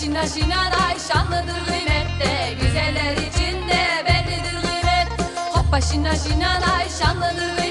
şina şinanay şanlıdır kıymette Güzeller içinde bellidir kıymet. Hoppa şina şinanay şanlıdır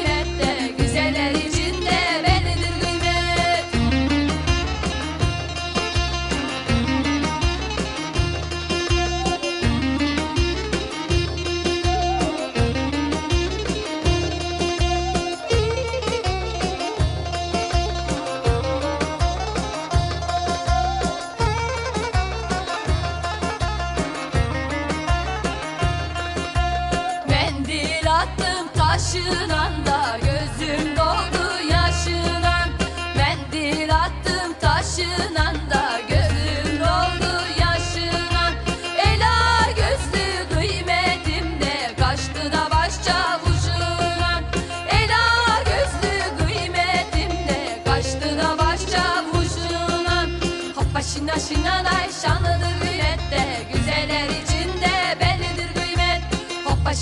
taşınan da gözüm doldu yaşınan Mendil attım taşınan da gözüm doldu yaşınan Ela gözlü kıymetimde kaçtı da baş çavuşunan Ela gözlü kıymetimde kaçtı da baş çavuşunan Hoppa şina şinanay şanlıdır kıymette Güzeller içinde bellidir kıymet. Hoppa